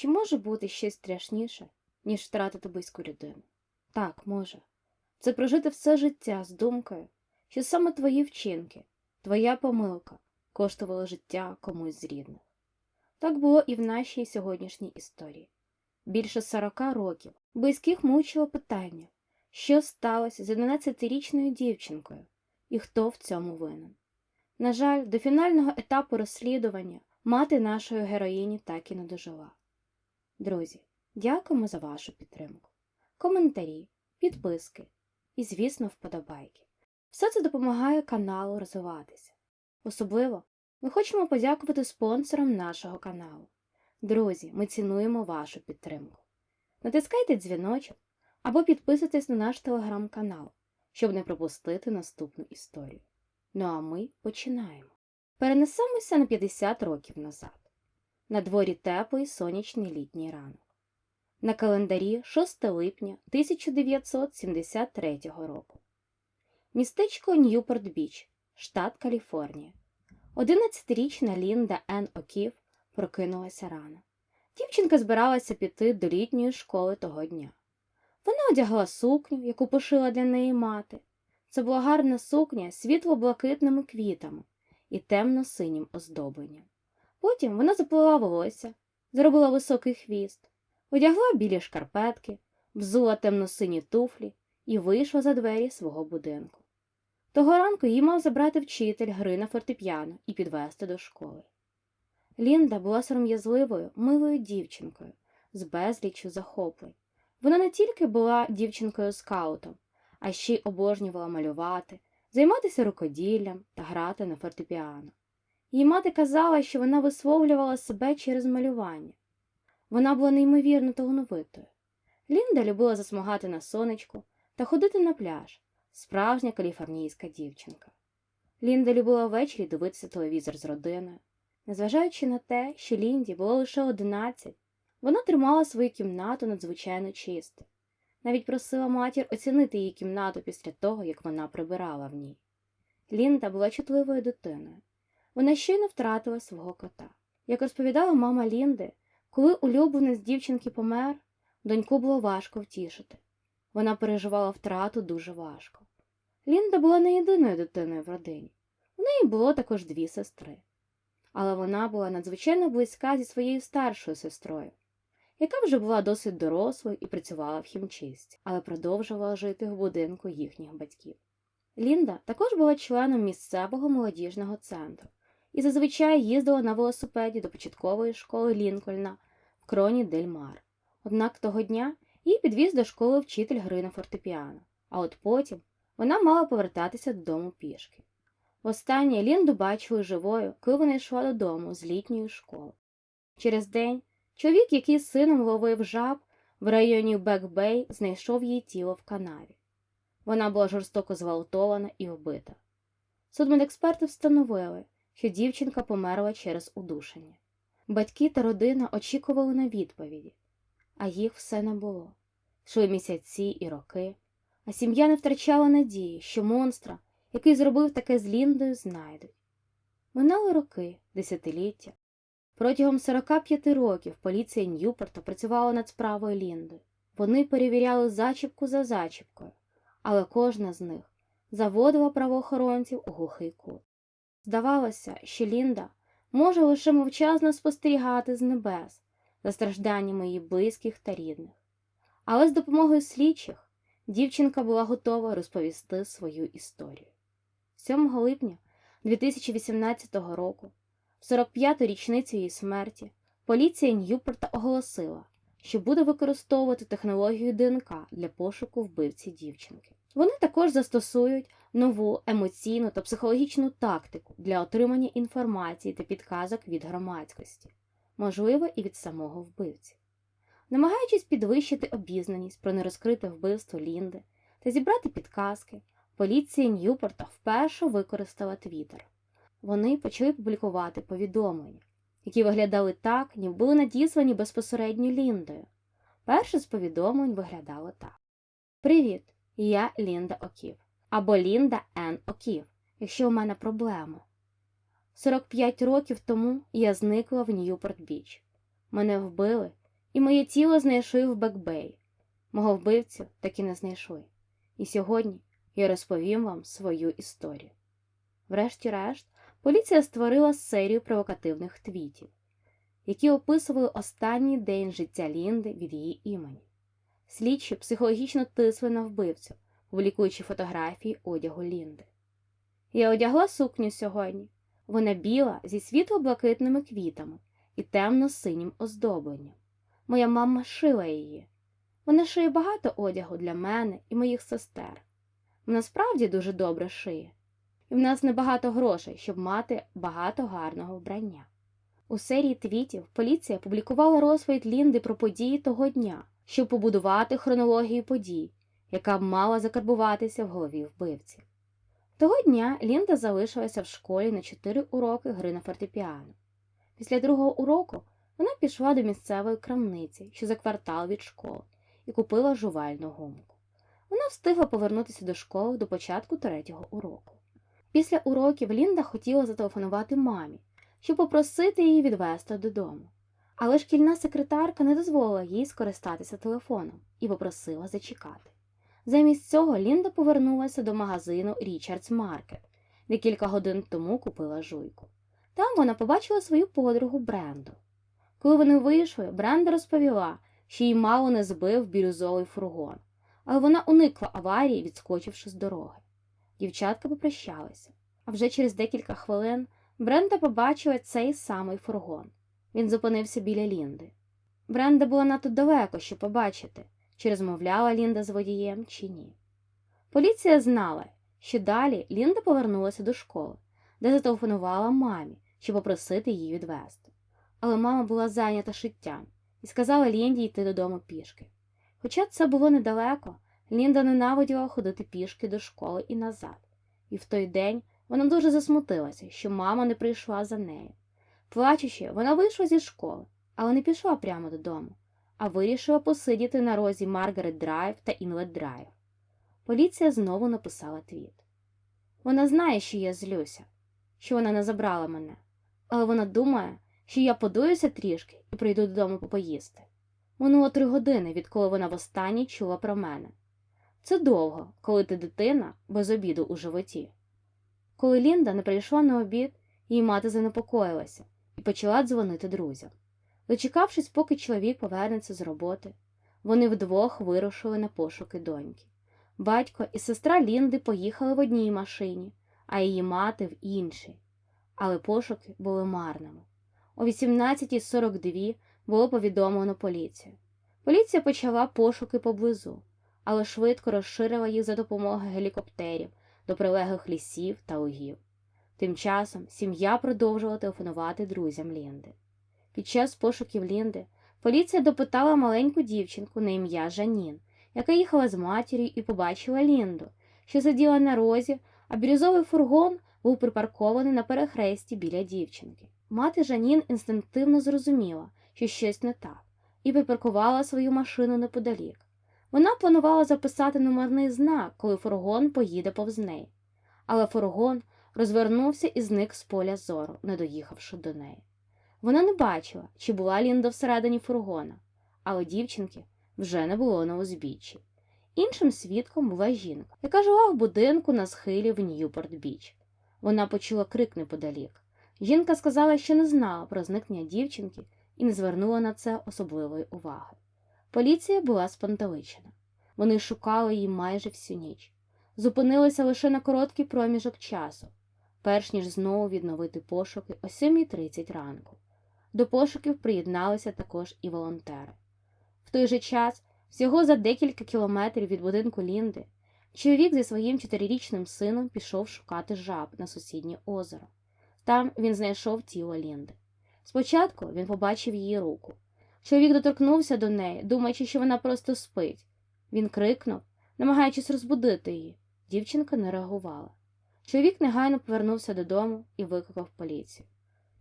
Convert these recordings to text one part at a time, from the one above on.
Чи може бути щось страшніше, ніж втратити близьку людину? Так, може. Це прожити все життя з думкою, що саме твої вчинки, твоя помилка коштувала життя комусь з рідних. Так було і в нашій сьогоднішній історії. Більше 40 років близьких мучило питання, що сталося з 11-річною дівчинкою і хто в цьому винен. На жаль, до фінального етапу розслідування мати нашої героїні так і не дожила. Друзі, дякуємо за вашу підтримку, коментарі, підписки і, звісно, вподобайки. Все це допомагає каналу розвиватися. Особливо ми хочемо подякувати спонсорам нашого каналу. Друзі, ми цінуємо вашу підтримку. Натискайте дзвіночок або підписуйтесь на наш телеграм-канал, щоб не пропустити наступну історію. Ну а ми починаємо. Перенесемося на 50 років назад. На дворі теплий сонячний літній ранок. На календарі 6 липня 1973 року. Містечко Ньюпорт-Біч, штат Каліфорнія. 11-річна Лінда Ен Оків прокинулася рано. Дівчинка збиралася піти до літньої школи того дня. Вона одягла сукню, яку пошила для неї мати. Це була гарна сукня світло-блакитними квітами і темно-синім оздобленням. Потім вона заплела волосся, зробила високий хвіст, одягла білі шкарпетки, взула темно-сині туфлі і вийшла за двері свого будинку. Того ранку її мав забрати вчитель гри на фортепіано і підвести до школи. Лінда була сором'язливою, милою дівчинкою з безліччю захоплень. Вона не тільки була дівчинкою скаутом, а ще й обожнювала малювати, займатися рукоділлям та грати на фортепіано. Її мати казала, що вона висловлювала себе через малювання. Вона була неймовірно талановитою. Лінда любила засмагати на сонечку та ходити на пляж, справжня каліфорнійська дівчинка. Лінда любила ввечері дивитися телевізор з родиною. Незважаючи на те, що Лінді було лише 11, вона тримала свою кімнату надзвичайно чисто. Навіть просила матір оцінити її кімнату після того, як вона прибирала в ній. Лінда була чутливою дитиною. Вона щойно втратила свого кота. Як розповідала мама Лінди, коли улюбленець дівчинки помер, доньку було важко втішити. Вона переживала втрату дуже важко. Лінда була не єдиною дитиною в родині. У неї було також дві сестри. Але вона була надзвичайно близька зі своєю старшою сестрою, яка вже була досить дорослою і працювала в хімчистці, але продовжувала жити в будинку їхніх батьків. Лінда також була членом місцевого молодіжного центру і зазвичай їздила на велосипеді до початкової школи Лінкольна в кроні Дель Мар. Однак того дня її підвіз до школи вчитель гри на фортепіано, а от потім вона мала повертатися додому пішки. Востаннє Лінду бачили живою, коли вона йшла додому з літньої школи. Через день чоловік, який з сином ловив жаб в районі Бек-Бей, знайшов її тіло в канаві. Вона була жорстоко зґвалтована і вбита. Судмедексперти встановили, що дівчинка померла через удушення. Батьки та родина очікували на відповіді, а їх все не було. Йшли місяці і роки, а сім'я не втрачала надії, що монстра, який зробив таке з Ліндою, знайдуть. Минали роки, десятиліття. Протягом 45 років поліція Ньюпорта працювала над справою Лінди. Вони перевіряли зачіпку за зачіпкою, але кожна з них заводила правоохоронців у глухий кут. Здавалося, що Лінда може лише мовчазно спостерігати з небес за стражданнями її близьких та рідних. Але з допомогою слідчих дівчинка була готова розповісти свою історію. 7 липня 2018 року, в 45-ту річницю її смерті, поліція Ньюпорта оголосила, що буде використовувати технологію ДНК для пошуку вбивці дівчинки. Вони також застосують нову емоційну та психологічну тактику для отримання інформації та підказок від громадськості, можливо, і від самого вбивці. Намагаючись підвищити обізнаність про нерозкрите вбивство Лінди та зібрати підказки, поліція Ньюпорта вперше використала Твіттер. Вони почали публікувати повідомлення, які виглядали так, ніби були надіслані безпосередньо Ліндою. Перше з повідомлень виглядало так: Привіт! Я Лінда Оків. Або Лінда Н. Оків, якщо у мене проблеми. 45 років тому я зникла в Ньюпорт Біч. Мене вбили І моє тіло знайшли в Бекбей. Мого вбивцю так і не знайшли. І сьогодні я розповім вам свою історію. Врешті-решт, поліція створила серію провокативних твітів, які описували останній день життя Лінди від її імені. Слідчі психологічно тисли на вбивцю, публікуючи фотографії одягу Лінди. Я одягла сукню сьогодні. Вона біла зі світло-блакитними квітами і темно-синім оздобленням. Моя мама шила її. Вона шиє багато одягу для мене і моїх сестер. Вона справді дуже добре шиє, і в нас небагато грошей, щоб мати багато гарного вбрання. У серії твітів поліція публікувала розповідь Лінди про події того дня, щоб побудувати хронологію подій, яка мала закарбуватися в голові вбивці. Того дня Лінда залишилася в школі на чотири уроки гри на фортепіано. Після другого уроку вона пішла до місцевої крамниці, що за квартал від школи, і купила жувальну гумку. Вона встигла повернутися до школи до початку третього уроку. Після уроків Лінда хотіла зателефонувати мамі, щоб попросити її відвезти додому. Але шкільна секретарка не дозволила їй скористатися телефоном і попросила зачекати. Замість цього Лінда повернулася до магазину Річардс Маркет, де кілька годин тому купила жуйку. Там вона побачила свою подругу Бренду. Коли вони вийшли, Бренда розповіла, що їй мало не збив бірюзовий фургон, але вона уникла аварії, відскочивши з дороги. Дівчатка попрощалися, а вже через декілька хвилин Бренда побачила цей самий фургон. Він зупинився біля Лінди. Бренда була надто далеко, щоб побачити, чи розмовляла Лінда з водієм, чи ні. Поліція знала, що далі Лінда повернулася до школи, де зателефонувала мамі, щоб попросити її відвезти. Але мама була зайнята шиттям і сказала Лінді йти додому пішки. Хоча це було недалеко, Лінда ненавиділа ходити пішки до школи і назад, і в той день вона дуже засмутилася, що мама не прийшла за нею. Плачучи, вона вийшла зі школи, але не пішла прямо додому, а вирішила посидіти на розі Маргарет Драйв та Інлет Драйв. Поліція знову написала твіт. Вона знає, що я злюся, що вона не забрала мене, але вона думає, що я подуюся трішки і прийду додому попоїсти. Минуло три години, відколи вона востаннє чула про мене. Це довго, коли ти дитина без обіду у животі. Коли Лінда не прийшла на обід, її мати занепокоїлася і почала дзвонити друзям. Дочекавшись, поки чоловік повернеться з роботи, вони вдвох вирушили на пошуки доньки. Батько і сестра Лінди поїхали в одній машині, а її мати в іншій. Але пошуки були марними. О 18.42 було повідомлено поліцію. Поліція почала пошуки поблизу, але швидко розширила їх за допомогою гелікоптерів до прилеглих лісів та лугів. Тим часом сім'я продовжувала телефонувати друзям Лінди. Під час пошуків Лінди поліція допитала маленьку дівчинку на ім'я Жанін, яка їхала з матір'ю і побачила Лінду, що сиділа на розі, а бірюзовий фургон був припаркований на перехресті біля дівчинки. Мати Жанін інстинктивно зрозуміла, що щось не так, і припаркувала свою машину неподалік. Вона планувала записати номерний знак, коли фургон поїде повз неї. Але фургон розвернувся і зник з поля зору, не доїхавши до неї. Вона не бачила, чи була Лінда всередині фургона, але дівчинки вже не було на узбіччі. Іншим свідком була жінка, яка жила в будинку на схилі в Ньюпорт Біч. Вона почула крик неподалік. Жінка сказала, що не знала про зникнення дівчинки і не звернула на це особливої уваги. Поліція була спантеличена. Вони шукали її майже всю ніч, зупинилися лише на короткий проміжок часу, перш ніж знову відновити пошуки о 7.30 ранку. До пошуків приєдналися також і волонтери. В той же час, всього за декілька кілометрів від будинку Лінди, чоловік зі своїм чотирирічним сином пішов шукати жаб на сусіднє озеро. Там він знайшов тіло Лінди. Спочатку він побачив її руку. Чоловік доторкнувся до неї, думаючи, що вона просто спить. Він крикнув, намагаючись розбудити її. Дівчинка не реагувала. Чоловік негайно повернувся додому і викликав поліцію.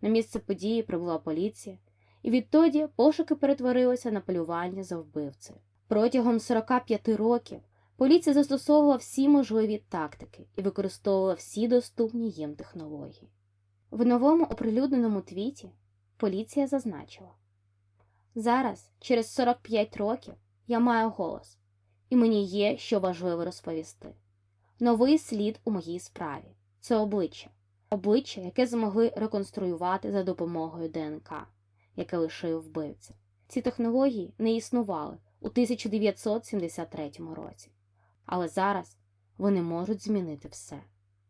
На місце події прибула поліція, і відтоді пошуки перетворилися на полювання за вбивцею. Протягом 45 років поліція застосовувала всі можливі тактики і використовувала всі доступні їм технології. В новому оприлюдненому твіті поліція зазначила Зараз, через 45 років, я маю голос, і мені є що важливо розповісти. Новий слід у моїй справі це обличчя, обличчя, яке змогли реконструювати за допомогою ДНК, яке лишив вбивця. Ці технології не існували у 1973 році, але зараз вони можуть змінити все.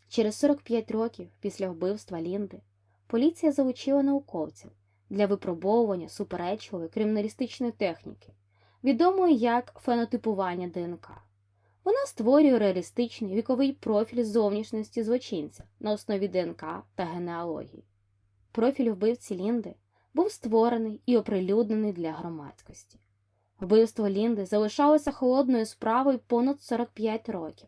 Через 45 років після вбивства Лінди поліція залучила науковців для випробовування суперечливої криміналістичної техніки, відомої як фенотипування ДНК. Вона створює реалістичний віковий профіль зовнішності злочинця на основі ДНК та генеалогії. Профіль вбивці Лінди був створений і оприлюднений для громадськості. Вбивство Лінди залишалося холодною справою понад 45 років,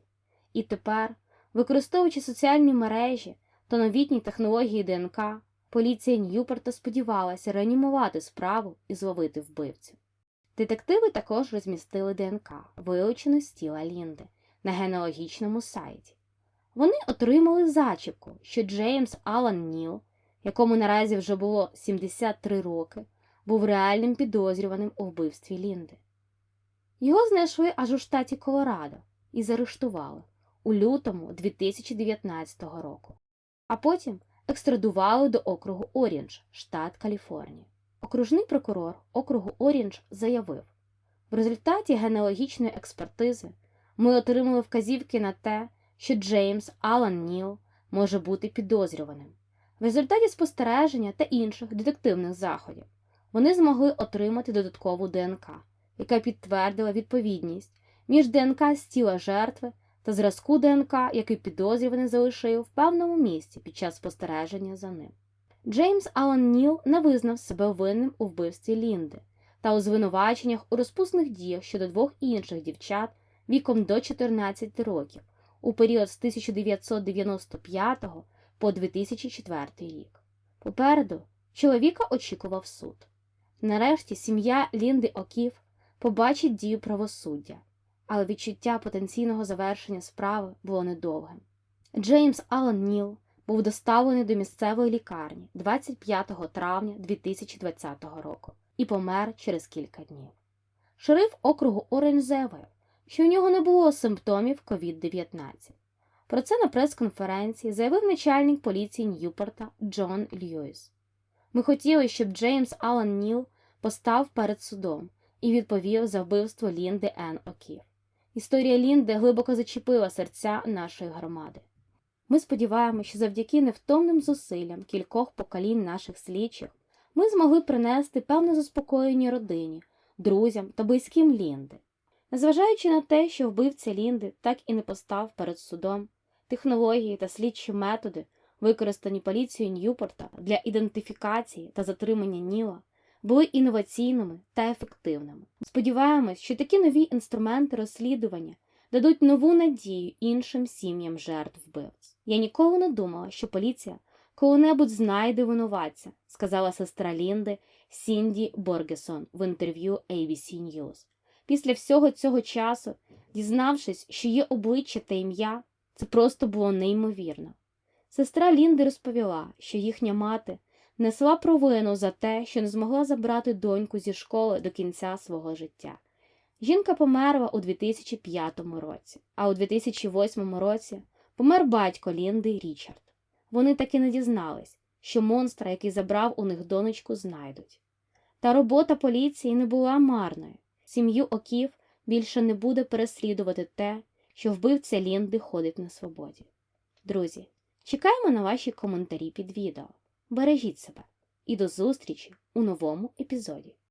і тепер, використовуючи соціальні мережі та новітні технології ДНК, поліція Ньюпорта сподівалася реанімувати справу і зловити вбивцю. Детективи також розмістили ДНК, вилучену з тіла Лінди, на генеалогічному сайті. Вони отримали зачіпку, що Джеймс Алан Ніл, якому наразі вже було 73 роки, був реальним підозрюваним у вбивстві Лінди. Його знайшли аж у штаті Колорадо і заарештували у лютому 2019 року, а потім екстрадували до округу Оріндж, штат Каліфорнія. Окружний прокурор округу Оріндж заявив, в результаті генеалогічної експертизи ми отримали вказівки на те, що Джеймс Алан Ніл може бути підозрюваним. В результаті спостереження та інших детективних заходів вони змогли отримати додаткову ДНК, яка підтвердила відповідність між ДНК з тіла жертви та зразку ДНК, який підозрюваний залишив в певному місці під час спостереження за ним. Джеймс Алан Ніл не визнав себе винним у вбивстві Лінди та у звинуваченнях у розпусних діях щодо двох інших дівчат віком до 14 років у період з 1995 по 2004 рік. Попереду чоловіка очікував суд. Нарешті сім'я Лінди Оків побачить дію правосуддя, але відчуття потенційного завершення справи було недовгим. Джеймс Алан Ніл був доставлений до місцевої лікарні 25 травня 2020 року і помер через кілька днів. Шериф округу Оранж заявив, що у нього не було симптомів COVID-19. Про це на прес-конференції заявив начальник поліції Ньюпорта Джон Льюіс. Ми хотіли, щоб Джеймс Алан Ніл постав перед судом і відповів за вбивство Лінди Ен Оків. Історія Лінди глибоко зачепила серця нашої громади. Ми сподіваємося, що завдяки невтомним зусиллям кількох поколінь наших слідчих ми змогли принести певне заспокоєння родині, друзям та близьким Лінди. Незважаючи на те, що вбивця Лінди так і не постав перед судом, технології та слідчі методи, використані поліцією Ньюпорта для ідентифікації та затримання Ніла, були інноваційними та ефективними. Сподіваємось, що такі нові інструменти розслідування дадуть нову надію іншим сім'ям жертв вбивць. Я ніколи не думала, що поліція коли-небудь знайде винуватця, сказала сестра Лінди Сінді Боргесон в інтерв'ю ABC News. Після всього цього часу, дізнавшись, що є обличчя та ім'я, це просто було неймовірно. Сестра Лінди розповіла, що їхня мати несла провину за те, що не змогла забрати доньку зі школи до кінця свого життя. Жінка померла у 2005 році, а у 2008 році помер батько Лінди Річард. Вони таки не дізнались, що монстра, який забрав у них донечку, знайдуть. Та робота поліції не була марною. Сім'ю оків більше не буде переслідувати те, що вбивця Лінди ходить на свободі. Друзі, чекаємо на ваші коментарі під відео. Бережіть себе і до зустрічі у новому епізоді.